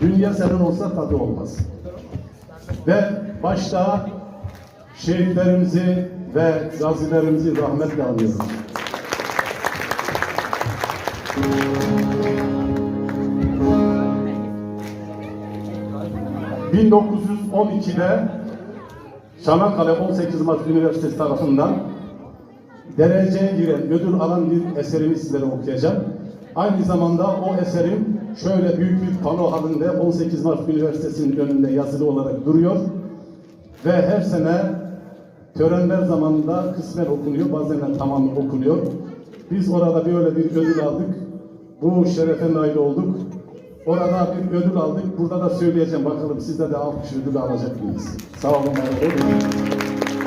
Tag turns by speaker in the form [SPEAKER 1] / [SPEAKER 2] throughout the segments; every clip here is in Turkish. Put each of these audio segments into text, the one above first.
[SPEAKER 1] Dünya senin olsa tadı olmaz. Ve başta şehitlerimizi ve gazilerimizi rahmetle anıyoruz. ...1912'de Çanakkale 18 Mart Üniversitesi tarafından dereceye giren, ödül alan bir eserimi sizlere okuyacağım. Aynı zamanda o eserim şöyle büyük bir pano halinde 18 Mart Üniversitesi'nin önünde yazılı olarak duruyor. Ve her sene törenler zamanında kısmen okunuyor, bazen de tamamı okunuyor. Biz orada böyle bir ödül aldık. Bu şerefe nail olduk. Orada bir ödül aldık. Burada da söyleyeceğim bakalım sizde de alkış ödülü alacak mıyız? Sağ olun.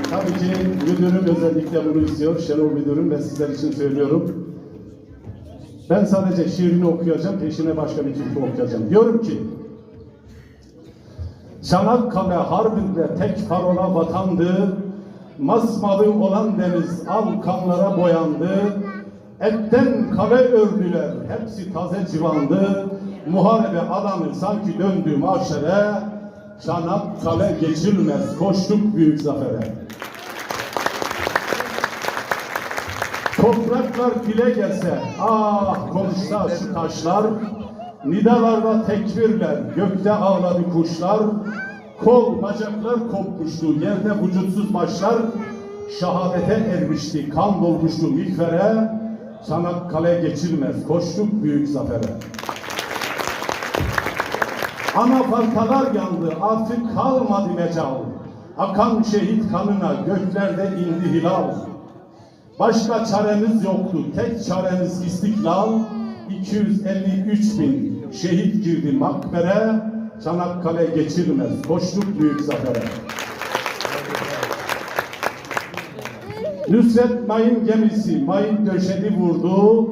[SPEAKER 1] Tabii ki müdürüm özellikle bunu istiyor. Şenol müdürüm ve sizler için söylüyorum. Ben sadece şiirini okuyacağım, peşine başka bir türkü okuyacağım. Diyorum ki, Çanakkale Harbi'nde tek parola vatandı, masmavi olan deniz al kanlara boyandı, etten kale ördüler, hepsi taze civandı, muharebe alanı sanki döndü maşere, Çanakkale geçilmez, koştuk büyük zafere. Topraklar dile gelse, ah konuşsa şu taşlar, nidalarda tekbirler, gökte ağladı kuşlar, kol bacaklar kopmuştu, yerde vücutsuz başlar, şehadete ermişti, kan dolmuştu mikvere, Çanakkale geçilmez, koştuk büyük zafere. Ana partalar yandı, artık kalmadı mecal, akan şehit kanına göklerde indi hilal. Başka çaremiz yoktu. Tek çaremiz istiklal. 253 bin şehit girdi makbere. Çanakkale geçilmez. Koştuk büyük zafere. Nusret Mayın gemisi mayın döşedi vurdu.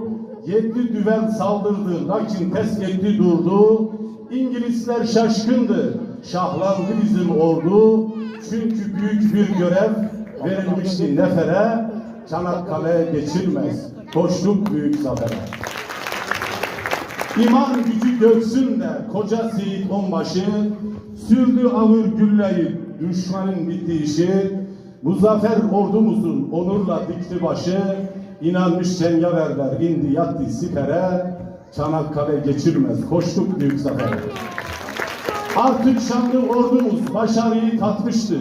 [SPEAKER 1] Yedi düvel saldırdı. Lakin pes etti durdu. İngilizler şaşkındı. Şahlandı bizim ordu. Çünkü büyük bir görev verilmişti nefere. Çanakkale geçilmez. Koştuk büyük zafere. İman gücü göksün de koca Seyit Onbaşı sürdü ağır gülleyi düşmanın bitti işi Muzaffer ordumuzun onurla dikti başı inanmış cengaverler indi yattı sipere Çanakkale geçilmez koştuk büyük zafere. Artık şanlı ordumuz başarıyı tatmıştı.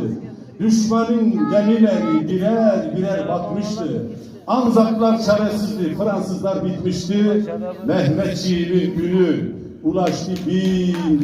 [SPEAKER 1] Düşmanın gemileri birer birer batmıştı. Anzaklar çaresizdi, Fransızlar bitmişti. Mehmetçiğimin günü ulaştı bin